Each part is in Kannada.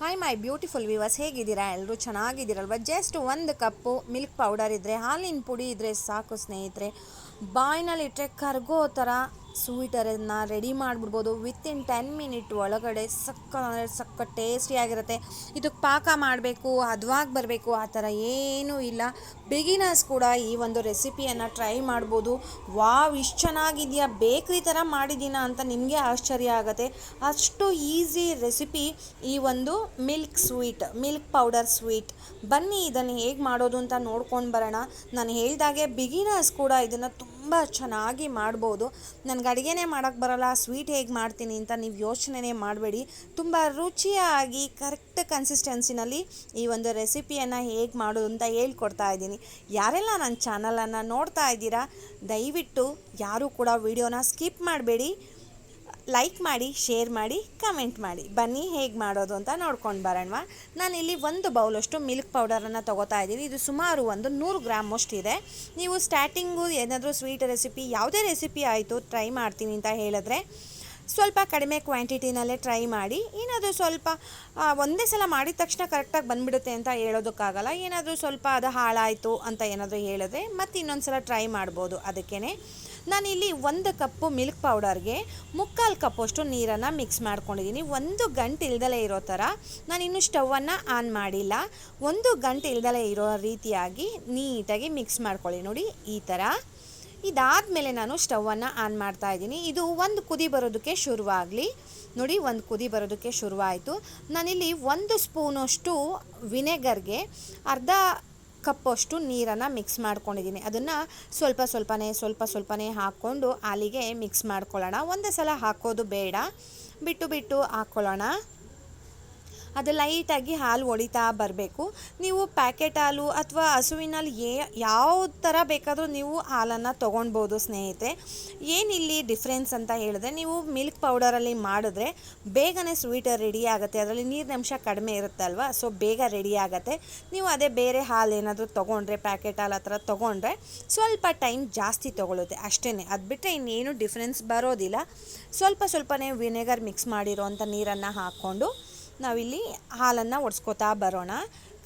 ಹಾಯ್ ಮೈ ಬ್ಯೂಟಿಫುಲ್ ವಿವರ್ಸ್ ಹೇಗಿದ್ದೀರಾ? ಎಲ್ಲರೂ ಚೆನ್ನಾಗಿದ್ದೀರಲ್ವ? ಜಸ್ಟ್ ಒಂದು ಕಪ್ಪು ಮಿಲ್ಕ್ ಪೌಡರ್ ಇದ್ದರೆ ಹಾಲಿನ ಪುಡಿ ಇದ್ದರೆ ಸಾಕು ಸ್ನೇಹಿತರೆ. ಬಾಯ್ನಲ್ಲಿಟ್ಟರೆ ಕರ್ಗೋ ಥರ ಸ್ವೀಟರನ್ನು ರೆಡಿ ಮಾಡಿಬಿಡ್ಬೋದು. ವಿತಿನ್ ಟೆನ್ ಮಿನಿಟ್ ಒಳಗಡೆ ಸಕ್ಕ ಅಂದರೆ ಸಕ್ಕ ಟೇಸ್ಟಿಯಾಗಿರುತ್ತೆ ಇದಕ್ಕೆ ಪಾಕ ಮಾಡಬೇಕು, ಹದವಾಗಿ ಬರಬೇಕು, ಆ ಥರ ಏನೂ ಇಲ್ಲ. ಬಿಗಿನರ್ಸ್ ಕೂಡ ಈ ಒಂದು ರೆಸಿಪಿಯನ್ನು ಟ್ರೈ ಮಾಡ್ಬೋದು. ವಾವ್ ಇಷ್ಟು ಚೆನ್ನಾಗಿದೆಯಾ? ಬೇಕ್ರಿ ಥರ ಮಾಡಿದ್ದೀನಾ ಅಂತ ನಿಮಗೆ ಆಶ್ಚರ್ಯ ಆಗುತ್ತೆ. ಅಷ್ಟು ಈಸಿ ರೆಸಿಪಿ ಈ ಒಂದು milk sweet milk powder sweet ಬನ್ನಿ, ಇದನ್ನು ಹೇಗೆ ಮಾಡೋದು ಅಂತ ನೋಡ್ಕೊಂಡು ಬರೋಣ. ನಾನು ಹೇಳಿದಾಗೆ ಬಿಗಿನರ್ಸ್ ಕೂಡ ಇದನ್ನು ತುಂಬ ಚೆನ್ನಾಗಿ ಮಾಡ್ಬೋದು. ನನಗೆ ಅಡುಗೆನೇ ಮಾಡೋಕ್ಕೆ ಬರಲ್ಲ, ಸ್ವೀಟ್ ಹೇಗೆ ಮಾಡ್ತೀನಿ ಅಂತ ನೀವು ಯೋಚನೆ ಮಾಡಬೇಡಿ. ತುಂಬ ರುಚಿಯಾಗಿ, ಕರೆಕ್ಟ್ ಕನ್ಸಿಸ್ಟೆನ್ಸಿನಲ್ಲಿ ಈ ಒಂದು ರೆಸಿಪಿಯನ್ನು ಹೇಗೆ ಮಾಡೋದು ಅಂತ ಹೇಳ್ಕೊಡ್ತಾ ಇದ್ದೀನಿ. ಯಾರೆಲ್ಲ ನನ್ನ ಚಾನಲನ್ನು ನೋಡ್ತಾ ಇದ್ದೀರಾ, ದಯವಿಟ್ಟು ಯಾರೂ ಕೂಡ ವಿಡಿಯೋನ ಸ್ಕಿಪ್ ಮಾಡಬೇಡಿ. ಲೈಕ್ ಮಾಡಿ ಶೇರ್ ಮಾಡಿ ಕಮೆಂಟ್ ಮಾಡಿ. ಬನ್ನಿ ಹೇಗೆ ಮಾಡೋದು ಅಂತ ನೋಡ್ಕೊಂಡು ಬರೋಣವಾ ನಾನಿಲ್ಲಿ ಒಂದು ಬೌಲಷ್ಟು ಮಿಲ್ಕ್ ಪೌಡರನ್ನು ತೊಗೋತಾ ಇದ್ದೀನಿ. ಇದು ಸುಮಾರು ಒಂದು ನೂರು ಗ್ರಾಮ್ ಇದೆ. ನೀವು ಸ್ಟಾರ್ಟಿಂಗು ಏನಾದರೂ ಸ್ವೀಟ್ ರೆಸಿಪಿ ಯಾವುದೇ ರೆಸಿಪಿ ಆಯಿತು ಟ್ರೈ ಮಾಡ್ತೀನಿ ಅಂತ ಹೇಳಿದ್ರೆ ಸ್ವಲ್ಪ ಕಡಿಮೆ ಕ್ವಾಂಟಿಟಿನಲ್ಲೇ ಟ್ರೈ ಮಾಡಿ, ಏನಾದರೂ ಸ್ವಲ್ಪ ಒಂದೇ ಸಲ ಮಾಡಿದ ತಕ್ಷಣ ಕರೆಕ್ಟಾಗಿ ಬಂದುಬಿಡುತ್ತೆ ಅಂತ ಹೇಳೋದಕ್ಕಾಗಲ್ಲ. ಏನಾದರೂ ಸ್ವಲ್ಪ ಅದು ಹಾಳಾಯಿತು ಅಂತ ಏನಾದರೂ ಹೇಳಿದ್ರೆ ಮತ್ತೆ ಇನ್ನೊಂದು ಸಲ ಟ್ರೈ ಮಾಡ್ಬೋದು. ಅದಕ್ಕೇ ನಾನಿಲ್ಲಿ ಒಂದು ಕಪ್ಪು ಮಿಲ್ಕ್ ಪೌಡರ್ಗೆ ಮುಕ್ಕಾಲು ಕಪ್ಪಷ್ಟು ನೀರನ್ನು ಮಿಕ್ಸ್ ಮಾಡ್ಕೊಂಡಿದ್ದೀನಿ. ಒಂದು ಗಂಟೆ ಇಲ್ದಲೇ ಇರೋ ಥರ ನಾನಿನ್ನು ಸ್ಟವನ್ನು ಆನ್ ಮಾಡಿಲ್ಲ. ಒಂದು ಗಂಟೆ ಇಲ್ದಲೇ ಇರೋ ರೀತಿಯಾಗಿ ನೀಟಾಗಿ ಮಿಕ್ಸ್ ಮಾಡ್ಕೊಳ್ಳಿ ನೋಡಿ ಈ ಥರ ಇದಾದಮೇಲೆ ನಾನು ಸ್ಟವನ್ನು ಆನ್ ಮಾಡ್ತಾ ಇದ್ದೀನಿ. ಇದು ಒಂದು ಕುದಿ ಬರೋದಕ್ಕೆ ಶುರುವಾಗಲಿ. ನೋಡಿ, ಒಂದು ಕುದಿ ಬರೋದಕ್ಕೆ ಶುರುವಾಯಿತು. ನಾನಿಲ್ಲಿ ಒಂದು ಸ್ಪೂನಷ್ಟು ವಿನೆಗರ್ಗೆ ಅರ್ಧ ಕಪ್ಪಷ್ಟು ನೀರನ್ನು ಮಿಕ್ಸ್ ಮಾಡ್ಕೊಂಡಿದ್ದೀನಿ. ಅದನ್ನು ಸ್ವಲ್ಪ ಸ್ವಲ್ಪನೇ ಸ್ವಲ್ಪ ಸ್ವಲ್ಪನೇ ಹಾಕ್ಕೊಂಡು ಹಾಲಿಗೆ ಮಿಕ್ಸ್ ಮಾಡ್ಕೊಳ್ಳೋಣ. ಒಂದೇ ಸಲ ಹಾಕೋದು ಬೇಡ. ಬಿಟ್ಟು ಬಿಟ್ಟು ಹಾಕ್ಕೊಳ್ಳೋಣ. ಅದು ಲೈಟಾಗಿ ಹಾಲು ಹೊಡಿತಾ ಬರಬೇಕು. ನೀವು ಪ್ಯಾಕೆಟ್ ಹಾಲು ಅಥವಾ ಹಸುವಿನಲ್ಲಿ ಏ ಯಾವ ಥರ ಬೇಕಾದರೂ ನೀವು ಹಾಲನ್ನು ತೊಗೊಳ್ಬೋದು ಸ್ನೇಹಿತರೆ. ಏನಿಲ್ಲಿ ಡಿಫ್ರೆನ್ಸ್ ಅಂತ ಹೇಳಿದ್ರೆ, ನೀವು ಮಿಲ್ಕ್ ಪೌಡರಲ್ಲಿ ಮಾಡಿದ್ರೆ ಬೇಗನೆ ಸ್ವೀಟ್ ರೆಡಿ ಆಗುತ್ತೆ. ಅದರಲ್ಲಿ ನೀರಿನಂಶ ಕಡಿಮೆ ಇರುತ್ತಲ್ವ ಸೊ ಬೇಗ ರೆಡಿ ಆಗುತ್ತೆ. ನೀವು ಅದೇ ಬೇರೆ ಹಾಲು ಏನಾದರೂ ತೊಗೊಂಡ್ರೆ, ಪ್ಯಾಕೆಟ್ ಹಾಲು ಆ ಥರ ತೊಗೊಂಡ್ರೆ ಸ್ವಲ್ಪ ಟೈಮ್ ಜಾಸ್ತಿ ತೊಗೊಳುತ್ತೆ. ಅಷ್ಟೇ ಅದು ಬಿಟ್ಟರೆ ಇನ್ನೇನು ಡಿಫ್ರೆನ್ಸ್ ಬರೋದಿಲ್ಲ. ಸ್ವಲ್ಪ ಸ್ವಲ್ಪನೇ ವಿನೆಗರ್ ಮಿಕ್ಸ್ ಮಾಡಿರೋವಂಥ ನೀರನ್ನು ಹಾಕ್ಕೊಂಡು ನಾವಿಲ್ಲಿ ಹಾಲನ್ನು ಒಡ್ಸ್ಕೊತಾ ಬರೋಣ.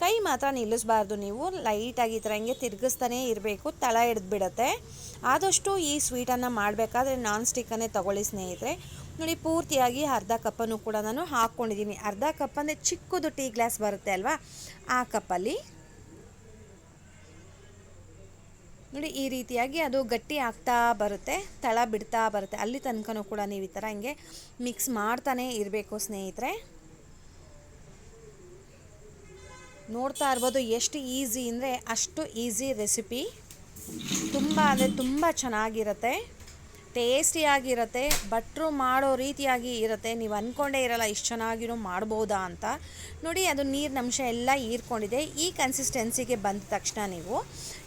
ಕೈ ಮಾತ್ರ ನಿಲ್ಲಿಸಬಾರ್ದು ನೀವು. ಲೈಟಾಗಿ ಈ ಥರ ಹಿಂಗೆ ತಿರುಗಿಸ್ತಾನೇ ಇರಬೇಕು. ತಳ ಹಿಡಿದ್ಬಿಡತ್ತೆ ಆದಷ್ಟು ಈ ಸ್ವೀಟನ್ನು ಮಾಡಬೇಕಾದ್ರೆ ನಾನ್ ಸ್ಟಿಕ್ಕನ್ನೇ ತಗೊಳ್ಳಿ ಸ್ನೇಹಿತರೆ. ನೋಡಿ, ಪೂರ್ತಿಯಾಗಿ ಅರ್ಧ ಕಪ್ಪನ್ನು ಕೂಡ ನಾನು ಹಾಕ್ಕೊಂಡಿದ್ದೀನಿ. ಅರ್ಧ ಕಪ್ ಅಂದರೆ ಚಿಕ್ಕದು ಟೀ ಗ್ಲಾಸ್ ಬರುತ್ತೆ ಅಲ್ವಾ? ಆ ಕಪ್ಪಲ್ಲಿ. ನೋಡಿ, ಈ ರೀತಿಯಾಗಿ ಅದು ಗಟ್ಟಿ ಆಗ್ತಾ ಬರುತ್ತೆ. ತಳ ಬಿಡ್ತಾ ಬರುತ್ತೆ. ಅಲ್ಲಿ ತನಕನೂ ಕೂಡ ನೀವು ಈ ಥರ ಹಿಂಗೆ ಮಿಕ್ಸ್ ಮಾಡ್ತಾನೇ ಇರಬೇಕು ಸ್ನೇಹಿತರೆ. ನೋಡ್ತಾ ಇರ್ಬೋದು ಎಷ್ಟು ಈಸಿ ಅಂದರೆ ಅಷ್ಟು ಈಸಿ ರೆಸಿಪಿ. ತುಂಬ ಅಂದರೆ ತುಂಬ ಚೆನ್ನಾಗಿರುತ್ತೆ. ಟೇಸ್ಟಿಯಾಗಿರುತ್ತೆ, ಭಟ್ರು ಮಾಡೋ ರೀತಿಯಾಗಿ ಇರುತ್ತೆ. ನೀವು ಅಂದ್ಕೊಂಡೇ ಇರಲ್ಲ ಇಷ್ಟು ಚೆನ್ನಾಗಿರೋ ಮಾಡ್ಬೋದಾ ಅಂತ. ನೋಡಿ, ಅದು ನೀರಿನ ಅಂಶ ಎಲ್ಲ ಹೀರ್ಕೊಂಡಿದೆ. ಈ ಕನ್ಸಿಸ್ಟೆನ್ಸಿಗೆ ಬಂದ ತಕ್ಷಣ ನೀವು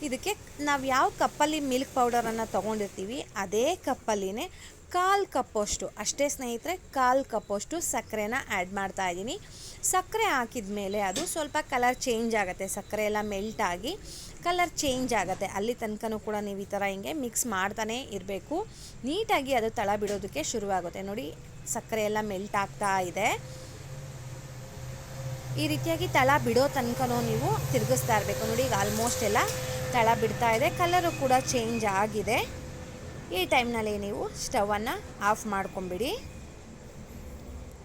ಇದಕ್ಕೆ ನಾವು ಯಾವ ಕಪ್ಪಲ್ಲಿ ಮಿಲ್ಕ್ ಪೌಡರನ್ನು ತೊಗೊಂಡಿರ್ತೀವಿ, ಅದೇ ಕಪ್ಪಲ್ಲಿನೇ ಕಾಲು ಕಪ್ಪಷ್ಟು, ಅಷ್ಟೇ ಸ್ನೇಹಿತರೆ, ಕಾಲು ಕಪ್ಪಷ್ಟು ಸಕ್ಕರೆನ ಆ್ಯಡ್ ಮಾಡ್ತಾ ಇದ್ದೀನಿ. ಸಕ್ಕರೆ ಹಾಕಿದ ಮೇಲೆ ಅದು ಸ್ವಲ್ಪ ಕಲರ್ ಚೇಂಜ್ ಆಗುತ್ತೆ. ಸಕ್ಕರೆ ಎಲ್ಲ ಮೆಲ್ಟ್ ಆಗಿ ಕಲರ್ ಚೇಂಜ್ ಆಗುತ್ತೆ. ಅಲ್ಲಿ ತನಕನೂ ಕೂಡ ನೀವು ಈ ಥರ ಹಿಂಗೆ ಮಿಕ್ಸ್ ಮಾಡ್ತಾನೆ ಇರಬೇಕು. ನೀಟಾಗಿ ಅದು ತಳ ಬಿಡೋದಕ್ಕೆ ಶುರುವಾಗುತ್ತೆ. ನೋಡಿ, ಸಕ್ಕರೆ ಎಲ್ಲ ಮೆಲ್ಟ್ ಆಗ್ತಾ ಇದೆ. ಈ ರೀತಿಯಾಗಿ ತಳ ಬಿಡೋ ತನಕನೂ ನೀವು ತಿರುಗಿಸ್ತಾ ಇರಬೇಕು. ನೋಡಿ, ಈಗ ಆಲ್ಮೋಸ್ಟ್ ಎಲ್ಲ ತಳ ಬಿಡ್ತಾ ಇದೆ. ಕಲರು ಕೂಡ ಚೇಂಜ್ ಆಗಿದೆ. ಈ ಟೈಮ್ನಲ್ಲಿ ನೀವು ಸ್ಟವನ್ನು ಆಫ್ ಮಾಡ್ಕೊಂಬಿಡಿ.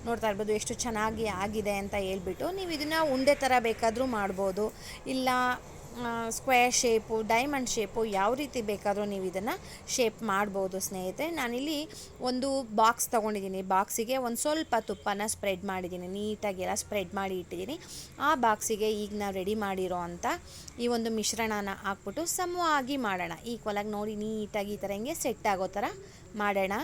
ನೋಡ್ತಾ ಇರ್ಬೋದು ಎಷ್ಟು ಚೆನ್ನಾಗಿ ಆಗಿದೆ ಅಂತ ಹೇಳ್ಬಿಟ್ಟು ನೀವು ಇದನ್ನು ಉಂಡೆ ಥರ ಬೇಕಾದರೂ ಮಾಡ್ಬೋದು. ಇಲ್ಲ ಸ್ಕ್ವೇರ್ ಶೇಪು ಡೈಮಂಡ್ ಶೇಪು ಯಾವ ರೀತಿ ಬೇಕಾದರೂ ನೀವು ಇದನ್ನು ಶೇಪ್ ಮಾಡ್ಬೋದು ಸ್ನೇಹಿತರೆ. ನಾನಿಲ್ಲಿ ಒಂದು ಬಾಕ್ಸ್ ತೊಗೊಂಡಿದ್ದೀನಿ. ಬಾಕ್ಸಿಗೆ ಒಂದು ಸ್ವಲ್ಪ ತುಪ್ಪನ ಸ್ಪ್ರೆಡ್ ಮಾಡಿದ್ದೀನಿ. ನೀಟಾಗಿ ಎಲ್ಲ ಸ್ಪ್ರೆಡ್ ಮಾಡಿ ಇಟ್ಟಿದ್ದೀನಿ. ಆ ಬಾಕ್ಸಿಗೆ ಈಗ ನಾವು ರೆಡಿ ಮಾಡಿರೋ ಅಂಥ ಈ ಒಂದು ಮಿಶ್ರಣನ ಹಾಕ್ಬಿಟ್ಟು ಸಮವಾಗಿ ಮಾಡೋಣ. ಈಕ್ವಲಾಗಿ ನೋಡಿ, ನೀಟಾಗಿ ಈ ಥರ ಹಿಂಗೆ ಸೆಟ್ ಆಗೋ ಥರ ಮಾಡೋಣ.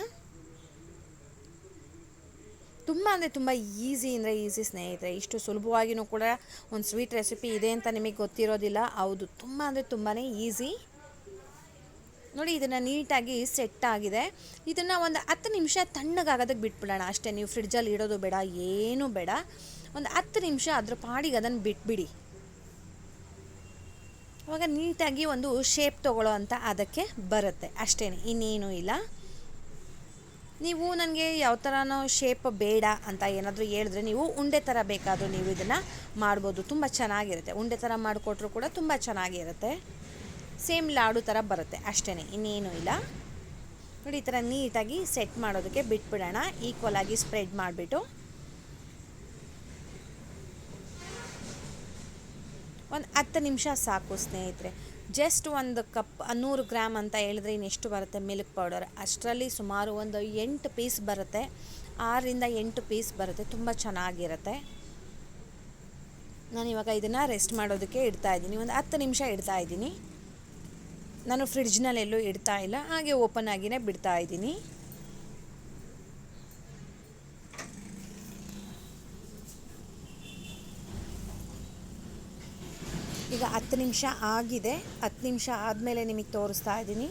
ತುಂಬ ಅಂದರೆ ತುಂಬ ಈಸಿ ಅಂದರೆ ಈಸಿ ಸ್ನೇಹಿತರೆ. ಇಷ್ಟು ಸುಲಭವಾಗಿಯೂ ಕೂಡ ಒಂದು ಸ್ವೀಟ್ ರೆಸಿಪಿ ಇದೆ ಅಂತ ನಿಮಗೆ ಗೊತ್ತಿರೋದಿಲ್ಲ. ಹೌದು, ತುಂಬ ಅಂದರೆ ತುಂಬಾ ಈಸಿ ನೋಡಿ, ಇದನ್ನು ನೀಟಾಗಿ ಸೆಟ್ ಆಗಿದೆ. ಇದನ್ನು ಒಂದು ಹತ್ತು ನಿಮಿಷ ತಣ್ಣಗಾಗೋದಕ್ಕೆ ಬಿಟ್ಬಿಡೋಣ. ಅಷ್ಟೇ, ನೀವು ಫ್ರಿಡ್ಜಲ್ಲಿ ಇಡೋದು ಬೇಡ, ಏನೂ ಬೇಡ. ಒಂದು ಹತ್ತು ನಿಮಿಷ ಅದ್ರ ಪಾಡಿಗೆ ಅದನ್ನು ಬಿಟ್ಬಿಡಿ. ಅವಾಗ ನೀಟಾಗಿ ಒಂದು ಶೇಪ್ ತೊಗೊಳ್ಳೋ ಅಂತ ಅದಕ್ಕೆ ಬರುತ್ತೆ. ಅಷ್ಟೇ ಇನ್ನೇನೂ ಇಲ್ಲ. ನೀವು ನನಗೆ ಯಾವ ಥರನೋ ಶೇಪ್ ಬೇಡ ಅಂತ ಏನಾದರೂ ಹೇಳಿದ್ರೆ ನೀವು ಉಂಡೆ ಥರ ಬೇಕಾದರೂ ನೀವು ಇದನ್ನು ಮಾಡ್ಬೋದು. ತುಂಬ ಚೆನ್ನಾಗಿರುತ್ತೆ. ಉಂಡೆ ಥರ ಮಾಡಿಕೊಟ್ರು ಕೂಡ ತುಂಬ ಚೆನ್ನಾಗಿರುತ್ತೆ. ಸೇಮ್ ಲಾಡು ಥರ ಬರುತ್ತೆ ಅಷ್ಟೇ ಇನ್ನೇನು ಇಲ್ಲ. ನೋಡಿ ಈ ಥರ ನೀಟಾಗಿ ಸೆಟ್ ಮಾಡೋದಕ್ಕೆ ಬಿಟ್ಬಿಡೋಣ. ಈಕ್ವಲ್ ಆಗಿ ಸ್ಪ್ರೆಡ್ ಮಾಡಿಬಿಟ್ಟು ಒಂದು ಹತ್ತು ನಿಮಿಷ ಸಾಕು, ಸ್ನೇಹಿತರೆ. ಜಸ್ಟ್ ಒಂದು ಕಪ್, ನೂರು ಗ್ರಾಮ್ ಅಂತ ಹೇಳಿದ್ರೆ ಇನ್ನೆಷ್ಟು ಬರುತ್ತೆ? Milk powder. ಅಷ್ಟರಲ್ಲಿ ಸುಮಾರು ಒಂದು ಎಂಟು ಪೀಸ್ ಬರುತ್ತೆ. ಆರರಿಂದ ಎಂಟು ಪೀಸ್ ಬರುತ್ತೆ. ತುಂಬ ಚೆನ್ನಾಗಿರುತ್ತೆ. ನಾನು ಇವಾಗ ಇದನ್ನು ರೆಸ್ಟ್ ಮಾಡೋದಕ್ಕೆ ಇಡ್ತಾ ಇದ್ದೀನಿ. ಒಂದು ಹತ್ತು ನಿಮಿಷ ಇಡ್ತಾ ಇದ್ದೀನಿ. ನಾನು ಫ್ರಿಡ್ಜ್ನಲ್ಲೆಲ್ಲೂ ಇಡ್ತಾ ಇಲ್ಲ. ಹಾಗೆ ಓಪನ್ ಆಗಿನೇ ಬಿಡ್ತಾ ಇದ್ದೀನಿ. ಈಗ ಹತ್ತು ನಿಮಿಷ ಆಗಿದೆ. ಹತ್ತು ನಿಮಿಷ ಆದಮೇಲೆ ನಿಮಗೆ ತೋರಿಸ್ತಾ ಇದ್ದೀನಿ.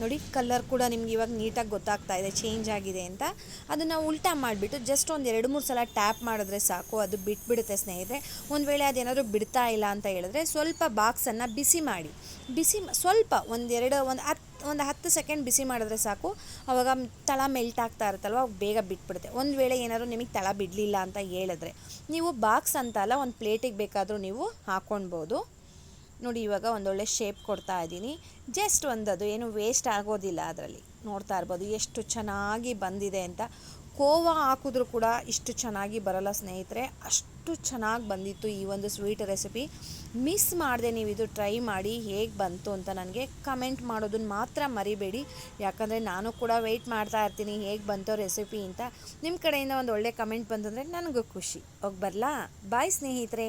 ನೋಡಿ ಕಲರ್ ಕೂಡ ನಿಮ್ಗೆ ಇವಾಗ ನೀಟಾಗಿ ಗೊತ್ತಾಗ್ತಾ ಇದೆ ಚೇಂಜ್ ಆಗಿದೆ ಅಂತ. ಅದನ್ನು ಉಲ್ಟಾ ಮಾಡಿಬಿಟ್ಟು ಜಸ್ಟ್ ಒಂದು ಎರಡು ಮೂರು ಸಲ ಟ್ಯಾಪ್ ಮಾಡಿದ್ರೆ ಸಾಕು. ಅದು ಬಿಟ್ಬಿಡುತ್ತೆ ಸ್ನೇಹಿತರೆ. ಒಂದು ವೇಳೆ ಅದೇನಾದರೂ ಬಿಡ್ತಾ ಇಲ್ಲ ಅಂತ ಹೇಳಿದ್ರೆ ಸ್ವಲ್ಪ ಬಾಕ್ಸನ್ನು ಬಿಸಿ ಮಾಡಿ. ಬಿಸಿ ಸ್ವಲ್ಪ ಒಂದೆರಡು ಒಂದು ಹತ್ತು ಒಂದು ಹತ್ತು ಸೆಕೆಂಡ್ ಬಿಸಿ ಮಾಡಿದ್ರೆ ಸಾಕು. ಅವಾಗ ತಳ ಮೆಲ್ಟ್ ಆಗ್ತಾ ಇರುತ್ತಲ್ವ, ಅವಾಗ ಬೇಗ ಬಿಟ್ಬಿಡುತ್ತೆ. ಒಂದು ವೇಳೆ ಏನಾದರೂ ನಿಮಗೆ ತಳ ಬಿಡಲಿಲ್ಲ ಅಂತ ಹೇಳಿದ್ರೆ, ನೀವು ಬಾಕ್ಸ್ ಅಂತ ಅಲ್ಲ, ಒಂದು ಪ್ಲೇಟಿಗೆ ಬೇಕಾದರೂ ನೀವು ಹಾಕ್ಕೊಳ್ಬೋದು ನೋಡಿ, ಇವಾಗ ಒಂದೊಳ್ಳೆ ಶೇಪ್ ಕೊಡ್ತಾ ಇದ್ದೀನಿ. ಜಸ್ಟ್ ಒಂದದು, ಏನು ವೇಸ್ಟ್ ಆಗೋದಿಲ್ಲ ಅದರಲ್ಲಿ. ನೋಡ್ತಾ ಇರ್ಬೋದು, ಎಷ್ಟು ಚೆನ್ನಾಗಿ ಬಂದಿದೆ ಅಂತ. ಕೋವಾ ಹಾಕಿದ್ರೂ ಕೂಡ ಇಷ್ಟು ಚೆನ್ನಾಗಿ ಬರಲ್ಲ ಸ್ನೇಹಿತರೆ. ಅಷ್ಟು ಚೆನ್ನಾಗಿ ಬಂದಿತ್ತು ಈ ಒಂದು ಸ್ವೀಟ್ ರೆಸಿಪಿ ಮಿಸ್ ಮಾಡದೆ ನೀವು ಇದು ಟ್ರೈ ಮಾಡಿ ಹೇಗೆ ಬಂತು ಅಂತ ನನಗೆ ಕಮೆಂಟ್ ಮಾಡೋದನ್ನು ಮಾತ್ರ ಮರಿಬೇಡಿ. ಯಾಕಂದರೆ ನಾನು ಕೂಡ ವೆಯ್ಟ್ ಮಾಡ್ತಾ ಇರ್ತೀನಿ ಹೇಗೆ ಬಂತೋ ರೆಸಿಪಿ ಅಂತ. ನಿಮ್ಮ ಕಡೆಯಿಂದ ಒಂದು ಒಳ್ಳೆ ಕಮೆಂಟ್ ಬಂತಂದರೆ ನನಗೂ ಖುಷಿ. ಹೋಗಿ ಬರಲಾ? ಬಾಯ್ ಸ್ನೇಹಿತರೆ.